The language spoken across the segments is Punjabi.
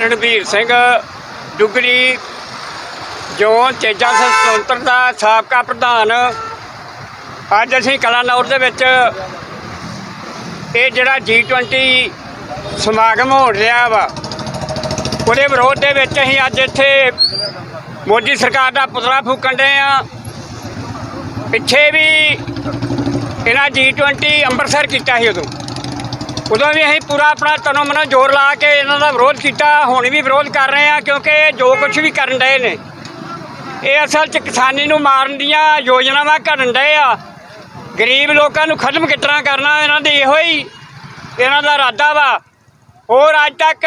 ਰਣਵੀਰ ਸਿੰਘ, ਡੁਗਰੀ ਜੋਨ ਚੇਜਾ ਸੁਤੰਤਰ ਦਾ ਸਾਬਕਾ ਪ੍ਰਧਾਨ। ਅੱਜ ਅਸੀਂ ਕਲਾਨੌਰ ਦੇ ਵਿੱਚ ਇਹ ਜਿਹੜਾ G20 ਸਮਾਗਮ ਹੋ ਰਿਹਾ ਵਾ, ਉਹਦੇ ਵਿਰੋਧ ਦੇ ਵਿੱਚ ਅਸੀਂ ਅੱਜ ਇੱਥੇ ਮੋਦੀ ਸਰਕਾਰ ਦਾ ਪੁਤਲਾ ਫੂਕਣ ਦੇ ਆ। ਪਿੱਛੇ ਵੀ ਇਹਨਾਂ G20 ਅੰਮ੍ਰਿਤਸਰ ਕੀਤਾ ਸੀ ਉਦੋਂ। ਉਦੋਂ ਵੀ ਅਸੀਂ ਪੂਰਾ ਆਪਣਾ ਤਨੋ ਮਨੋ ਜ਼ੋਰ ਲਾ ਕੇ ਇਹਨਾਂ ਦਾ ਵਿਰੋਧ ਕੀਤਾ, ਹੁਣ ਵੀ ਵਿਰੋਧ ਕਰ ਰਹੇ ਆ ਕਿਉਂਕਿ ਇਹ ਜੋ ਕੁਝ ਵੀ ਕਰਨ ਡਏ ਨੇ। ਇਹ ਅਸਲ 'ਚ ਕਿਸਾਨੀ ਨੂੰ ਮਾਰਨ ਦੀਆਂ ਯੋਜਨਾਵਾਂ ਘੜਨ ਡਏ ਆ। ਗਰੀਬ ਲੋਕਾਂ ਨੂੰ ਖਤਮ ਕਿਤਨਾ ਕਰਨਾ, ਇਹਨਾਂ ਦੀ ਇਹੋ ਹੀ ਇਹਨਾਂ ਦਾ ਇਰਾਦਾ ਵਾ। ਹੋਰ ਅੱਜ ਤੱਕ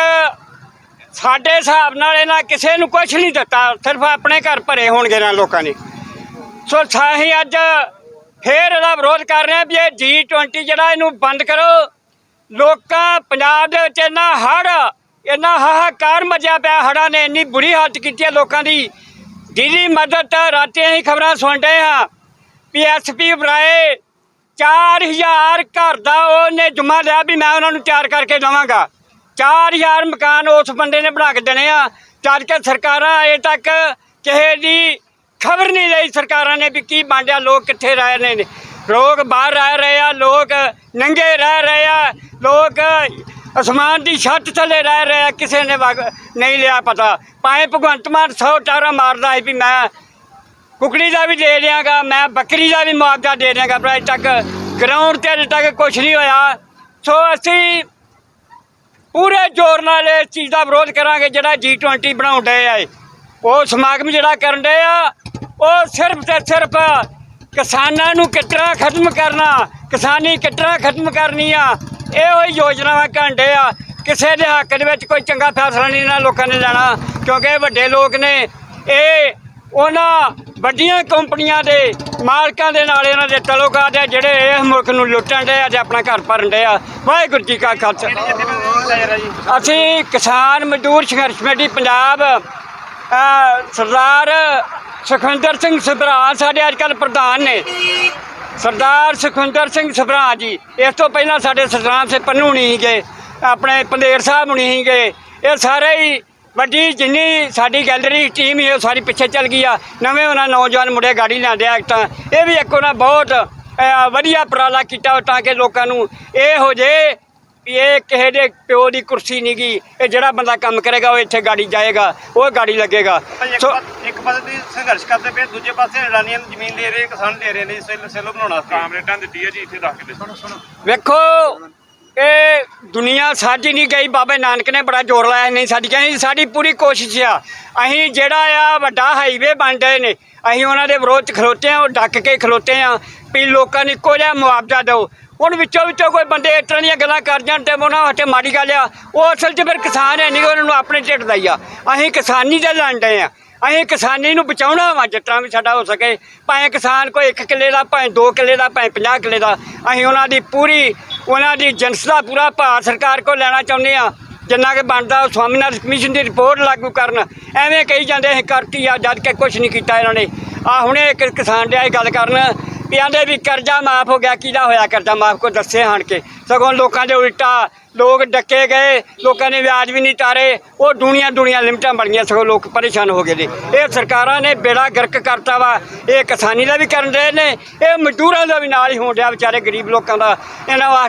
ਸਾਡੇ ਹਿਸਾਬ ਨਾਲ ਇਹਨਾਂ ਕਿਸੇ ਨੂੰ ਕੁਝ ਨਹੀਂ ਦਿੱਤਾ, ਸਿਰਫ ਆਪਣੇ ਘਰ ਭਰੇ ਹੋਣਗੇ ਇਹਨਾਂ ਲੋਕਾਂ ਨੇ। ਸੋ ਸਾਹੀ ਅੱਜ ਫੇਰ ਇਹਦਾ ਵਿਰੋਧ ਕਰ ਰਹੇ ਆ ਵੀ ਇਹ G20 ਜਿਹੜਾ ਇਹਨੂੰ ਬੰਦ ਕਰੋ। ਲੋਕਾਂ, ਪੰਜਾਬ ਦੇ ਵਿੱਚ ਇੰਨਾ ਹੜ, ਇੰਨਾ ਹਾਹਾਕਾਰ ਮਚਿਆ ਪਿਆ ਹੜਾਂ ਨੇ, ਇੰਨੀ ਬੁਰੀ ਹਾਲਤ ਕੀਤੀ ਹੈ ਲੋਕਾਂ ਦੀ। ਜਿਹਦੀ ਮਦਦ ਰਾਤੀਆਂ ਹੀ ਖਬਰਾਂ ਸੁਣ ਰਹੇ ਹਾਂ ਵੀ ਐਸਪੀ ਬਰਾਏ 4000 ਘਰ ਦਾ ਉਹਨੇ ਜੁਮਾ ਲਿਆ ਵੀ ਮੈਂ ਉਹਨਾਂ ਨੂੰ ਤਿਆਰ ਕਰਕੇ ਦਵਾਂਗਾ। 4000 ਮਕਾਨ ਉਸ ਬੰਦੇ ਨੇ ਬਣਾ ਕੇ ਦੇਣੇ ਆ। ਜਦ ਕਿ ਸਰਕਾਰਾਂ ਅਜੇ ਤੱਕ ਕਿਸੇ ਦੀ ਖਬਰ ਨਹੀਂ ਲਈ ਸਰਕਾਰਾਂ ਨੇ ਵੀ ਕੀ ਬਾਂਡਿਆ ਲੋਕ ਕਿੱਥੇ ਰਹਿ ਰਹੇ ਨੇ। ਲੋਕ ਬਾਹਰ ਰਹਿ ਰਹੇ ਆ, ਲੋਕ ਨੰਗੇ ਰਹਿ ਰਹੇ ਆ। ਲੋਕ ਅਸਮਾਨ ਦੀ ਛੱਤ ਥੱਲੇ ਰਹਿ ਰਹੇ ਆ, ਕਿਸੇ ਨੇ ਵਗ- ਨਹੀਂ ਲਿਆ ਪਤਾ। ਭਾਵੇਂ ਭਗਵੰਤ ਮਾਨ ਸੌ ਟਾਰਾ ਮਾਰਦਾ ਹੈ ਵੀ ਮੈਂ ਕੁਕੜੀ ਦਾ ਵੀ ਦੇ ਦਿਆਂਗਾ, ਮੈਂ ਬੱਕਰੀ ਦਾ ਵੀ ਮੁਆਵਜ਼ਾ ਦੇ ਦਿਆਂਗਾ, ਪਰ ਅਜੇ ਤੱਕ ਗਰਾਊਂਡ ਤੇ ਅਜੇ ਤੱਕ ਕੁਝ ਨਹੀਂ ਹੋਇਆ। ਸੋ ਅਸੀਂ ਪੂਰੇ ਜ਼ੋਰ ਨਾਲ ਇਸ ਚੀਜ਼ ਦਾ ਵਿਰੋਧ ਕਰਾਂਗੇ, ਜਿਹੜਾ G20 ਬਣਾਉਣ ਡਏ ਆ ਉਹ ਸਮਾਗਮ ਜਿਹੜਾ ਕਰਨ ਡਏ ਆ, ਉਹ ਸਿਰਫ ਤੇ ਸਿਰਫ ਕਿਸਾਨਾਂ ਨੂੰ ਕਿੱਟਣਾ ਖਤਮ ਕਰਨਾ, ਕਿਸਾਨੀ ਕਿੱਟਣਾ ਖਤਮ ਕਰਨੀ ਆ। ਇਹੋ ਹੀ ਯੋਜਨਾਵਾਂ ਕਰਨ ਡਏ ਆ। ਕਿਸੇ ਦੇ ਹੱਕ ਦੇ ਵਿੱਚ ਕੋਈ ਚੰਗਾ ਫੈਸਲਾ ਨਹੀਂ ਇਹਨਾਂ ਲੋਕਾਂ ਨੇ ਲੈਣਾ, ਕਿਉਂਕਿ ਇਹ ਵੱਡੇ ਲੋਕ ਨੇ। ਇਹ ਉਹਨਾਂ ਵੱਡੀਆਂ ਕੰਪਨੀਆਂ ਦੇ ਮਾਲਕਾਂ ਦੇ ਨਾਲ ਇਹਨਾਂ ਦੇ ਤਲੋਕਾਰ ਆ, ਜਿਹੜੇ ਇਸ ਮੁਲਕ ਨੂੰ ਲੁੱਟਣ ਦੇ ਆ ਤੇ ਆਪਣਾ ਘਰ ਭਰਨ ਡਏ ਆ। ਵਾਹਿਗੁਰੂ ਜੀ ਕਾ ਖਾਲਸਾ। ਅਸੀਂ ਕਿਸਾਨ ਮਜ਼ਦੂਰ ਸੰਘਰਸ਼ ਕਮੇਟੀ ਪੰਜਾਬ ਸਰਦਾਰ ਸੁਖਵਿੰਦਰ ਸਿੰਘ ਸਭਰਾ ਸਾਡੇ ਅੱਜ ਕੱਲ੍ਹ ਪ੍ਰਧਾਨ ਨੇ। ਸਰਦਾਰ ਸੁਖਵਿੰਦਰ ਸਿੰਘ ਸਭਰਾ ਜੀ, ਇਸ ਤੋਂ ਪਹਿਲਾਂ ਸਾਡੇ ਸਰਦਾਰ ਸੇ ਪੰਨੂ ਨਹੀਂ ਸੀਗੇ ਆਪਣੇ ਪੰਦੇਰ ਸਾਹਿਬ ਨਹੀਂ ਸੀਗੇ ਇਹ ਸਾਰੇ ਹੀ ਵੱਡੀ ਜਿੰਨੀ ਸਾਡੀ ਗੈਲਰੀ ਟੀਮ ਹੀ ਉਹ ਸਾਰੀ ਪਿੱਛੇ ਚੱਲ ਗਈ ਆ। ਨਵੇਂ ਉਹਨਾਂ ਨੌਜਵਾਨ ਮੁੰਡੇ ਗਾੜੀ ਲਿਆਂਦੇ ਆ ਤਾਂ ਇਹ ਵੀ ਇੱਕ ਉਹਨਾਂ ਬਹੁਤ ਵਧੀਆ ਉਪਰਾਲਾ ਕੀਤਾ ਤਾਂ ਕਿ ਲੋਕਾਂ ਨੂੰ ਇਹ ਹੋ ਜੇ ਵੀ ਇਹ ਕਿਸੇ ਦੇ ਪਿਓ ਦੀ ਕੁਰਸੀ ਨਹੀਂ ਗਈ ਇਹ ਜਿਹੜਾ ਬੰਦਾ ਕੰਮ ਕਰੇਗਾ ਉਹ ਇੱਥੇ ਗਾੜੀ ਜਾਏਗਾ ਉਹ ਗਾੜੀ ਲੱਗੇਗਾ। ਇੱਕ ਸੋ ਪਾ- ਇੱਕ ਪਾਸੇ ਤੁਸੀਂ ਸੰਘਰਸ਼ ਕਰਦੇ ਪਏ ਦੂਜੇ ਪਾਸੇ ਇਰਾਨੀਆਂ ਨੂੰ ਜ਼ਮੀਨ ਦੇ ਰਹੇ ਕਿਸਾਨ ਦੇ ਰਹੇ ਨੇ ਸੈੱਲ ਸੈੱਲੋ ਬਣਾਉਣਾ ਕਾਮਰੇਟਾਂ ਦਿੱਤੀ ਹੈ ਜੀ ਇੱਥੇ ਰੱਖ ਸੁਣੋ ਸੁਣੋ। ਵੇਖੋ ਇਹ ਦੁਨੀਆ ਸਾਡੀ ਨਹੀਂ ਗਈ ਬਾਬੇ ਨਾਨਕ ਨੇ ਬੜਾ ਜ਼ੋਰ ਲਾਇਆ ਨਹੀਂ ਸਾਡੀ ਕਹਿੰਦੀ ਸਾਡੀ ਪੂਰੀ ਕੋਸ਼ਿਸ਼ ਆ। ਅਸੀਂ ਜਿਹੜਾ ਆ ਵੱਡਾ ਹਾਈਵੇ ਬਣ ਰਹੇ ਨੇ ਅਸੀਂ ਉਹਨਾਂ ਦੇ ਵਿਰੋਧ 'ਚ ਖਲੋਤੇ ਆ ਉਹ ਡੱਕ ਕੇ ਖਲੋਤੇ ਆ ਵੀ ਲੋਕਾਂ ਨੂੰ ਇੱਕੋ ਜਿਹਾ ਮੁਆਵਜ਼ਾ ਦਿਓ। ਹੁਣ ਵਿੱਚੋਂ ਵਿੱਚੋਂ ਕੋਈ ਬੰਦੇ ਇਸ ਦੀਆਂ ਗੱਲਾਂ ਕਰ ਜਾਣ ਤੇ ਉਹਨਾਂ ਵਾਸਤੇ ਮਾੜੀ ਗੱਲ ਆ। ਉਹ ਅਸਲ 'ਚ ਫਿਰ ਕਿਸਾਨ ਹੈ ਨਹੀਂ ਉਹਨਾਂ ਨੂੰ ਆਪਣੇ ਢਿੱਡ ਦਾ ਹੀ ਆ। ਅਸੀਂ ਕਿਸਾਨੀ ਦੇ ਲੜਦੇ ਆ। ਅਸੀਂ ਕਿਸਾਨੀ ਨੂੰ ਬਚਾਉਣਾ ਵਾ, ਜਿੱਤਾਂ ਵੀ ਸਾਡਾ ਹੋ ਸਕੇ। ਭਾਵੇਂ ਕਿਸਾਨ ਕੋਈ 1 ਕਿੱਲੇ ਦਾ, ਭਾਵੇਂ 2 ਕਿੱਲੇ ਦਾ, ਭਾਵੇਂ 50 ਕਿੱਲੇ ਦਾ, ਅਸੀਂ ਉਹਨਾਂ ਦੀ ਪੂਰੀ, ਉਹਨਾਂ ਦੀ ਜਨਸ ਦਾ ਪੂਰਾ ਭਾਰ ਸਰਕਾਰ ਕੋਲ ਲੈਣਾ ਚਾਹੁੰਦੇ ਆ। ਜਿੰਨਾ ਕਿ ਬਣਦਾ, ਉਹ ਸਵਾਮੀਨਾਥਨ ਕਮਿਸ਼ਨ ਦੀ ਰਿਪੋਰਟ ਲਾਗੂ ਕਰਨ। ਐਵੇਂ ਕਹੀ ਜਾਂਦੇ, ਅਸੀਂ ਕਰਤੀ ਆ, ਜਦ ਕਿ ਕੁਝ ਨਹੀਂ ਕੀਤਾ ਇਹਨਾਂ ਨੇ। ਆ ਹੁਣੇ ਇੱਕ ਕਿਸਾਨ ਡਿਆ ਇਹ ਗੱਲ ਕਰਨ। ਵੀ ਆਂਦੇ ਵੀ ਕਰਜ਼ਾ ਮਾਫ ਹੋ ਗਿਆ, ਕਿਹਦਾ ਹੋਇਆ ਕਰਜ਼ਾ ਮਾਫ? ਕੋ ਦੱਸੇ ਹਣ ਕੇ ਸਗੋਂ ਲੋਕਾਂ ਦੇ ਉਲਟਾ ਲੋਕ ਡੱਕੇ ਗਏ, ਲੋਕਾਂ ਨੇ ਵਿਆਜ ਵੀ ਨਹੀਂ ਤਾਰੇ, ਉਹ ਦੁਨੀਆ ਦੁਨੀਆ ਲਿਮਟਾਂ ਬਣੀਆਂ, ਸਗੋਂ ਲੋਕ ਪਰੇਸ਼ਾਨ ਹੋ ਗਏ ਨੇ। ਇਹ ਸਰਕਾਰਾਂ ਨੇ ਬੇੜਾ ਗਰਕ ਕਰਤਾ ਵਾ, ਇਹ ਕਿਸਾਨੀ ਦਾ ਵੀ ਕਰਨ ਰਹੇ ਨੇ, ਇਹ ਮਜ਼ਦੂਰਾਂ ਦਾ ਵੀ ਨਾਲ ਹੀ ਹੋਣ ਡਿਆ ਵਿਚਾਰੇ, ਗਰੀਬ ਲੋਕਾਂ ਦਾ। ਇਹਨਾਂ ਵਾਸਤੇ